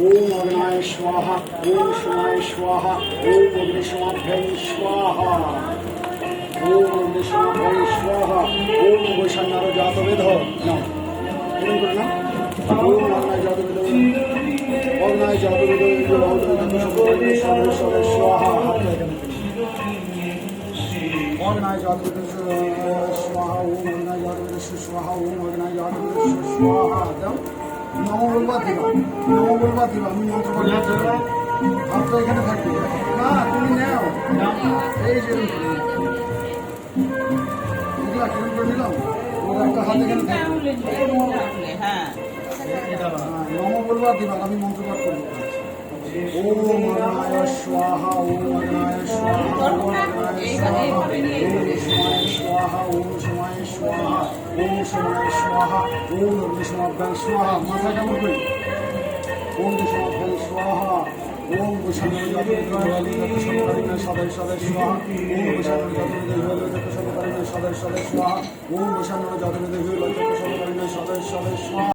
ওম অগ্নায় স্বাহা ওম সোমায় স্বাহা ওম অগ্নিসমাভ্যায় স্বাহা ওম অগ্নিসমাভ্যায় স্বাহা ওম বৈষম্যার জাতবেদ না পূরণ করে না ওম অগ্নায় জাতবেদ অগ্নায় জাতবেদ স্বাহা অগ্নায় জাতবেদ স্বাহা ওম অগ্নায় জাতবেদ স্বাহা ওম অগ্নায় জাতবেদ স্বাহা নম বলবা, দিবা, আমি মন্ত্র থাকবে না তুমি নাও এই যে এখানে হ্যাঁ নম দিবা আমি মন্ত্র পাঠ করব ওম অগ্নায় স্বাহা। ওম অগ্নায় ওম সমায় স্বাহা ওম অগ্নিসমাভ্যাং স্বাহা মাথা কেমন করি? ওম বিষ্ণুভ্যাং স্বাহা ওম সদয় স্বাহা ওম বিষ্ণুজাতকারিণে সদয় সদয় স্বাহা ওম স্বাহা